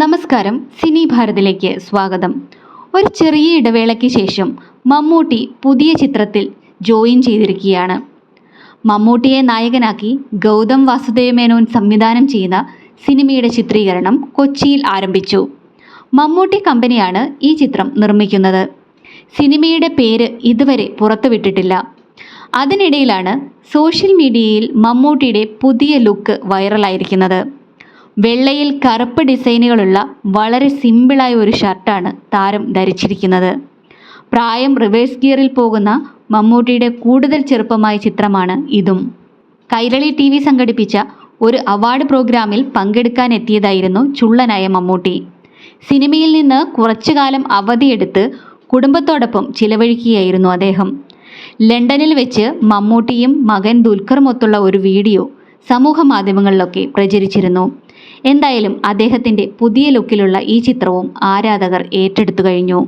നമസ്കാരം സിനി ഭാരതിലേക്ക് സ്വാഗതം. ഒരു ചെറിയ ഇടവേളയ്ക്ക് ശേഷം മമ്മൂട്ടി പുതിയ ചിത്രത്തിൽ ജോയിൻ ചെയ്തിരിക്കുകയാണ്. മമ്മൂട്ടിയെ നായകനാക്കി ഗൗതം വാസുദേവ മേനോൻ സംവിധാനം ചെയ്യുന്ന സിനിമയുടെ ചിത്രീകരണം കൊച്ചിയിൽ ആരംഭിച്ചു. മമ്മൂട്ടി കമ്പനിയാണ് ഈ ചിത്രം നിർമ്മിക്കുന്നത്. സിനിമയുടെ പേര് ഇതുവരെ പുറത്തുവിട്ടിട്ടില്ല. അതിനിടയിലാണ് സോഷ്യൽ മീഡിയയിൽ മമ്മൂട്ടിയുടെ പുതിയ ലുക്ക് വൈറലായിരിക്കുന്നത്. വെള്ളയിൽ കറുപ്പ് ഡിസൈനുകളുള്ള വളരെ സിമ്പിളായ ഒരു ഷർട്ടാണ് താരം ധരിച്ചിരിക്കുന്നത്. പ്രായം റിവേഴ്സ് ഗിയറിൽ പോകുന്ന മമ്മൂട്ടിയുടെ കൂടുതൽ ചെറുപ്പമായ ചിത്രമാണ് ഇതും. കൈരളി ടി വി സംഘടിപ്പിച്ച ഒരു അവാർഡ് പ്രോഗ്രാമിൽ പങ്കെടുക്കാൻ എത്തിയതായിരുന്നു ചുള്ളനായ മമ്മൂട്ടി. സിനിമയിൽ നിന്ന് കുറച്ചു കാലം അവധിയെടുത്ത് കുടുംബത്തോടൊപ്പം ചിലവഴിക്കുകയായിരുന്നു അദ്ദേഹം. ലണ്ടനിൽ വെച്ച് മമ്മൂട്ടിയും മകൻ ദുൽഖറുമൊത്തുള്ള ഒരു വീഡിയോ സമൂഹ മാധ്യമങ്ങളിലൊക്കെ പ്രചരിച്ചിരുന്നു. എന്തായാലും അദ്ദേഹത്തിന്റെ പുതിയ ലുക്കിലുള്ള ഈ ചിത്രവും ആരാധകർ ഏറ്റെടുത്തു കഴിഞ്ഞു.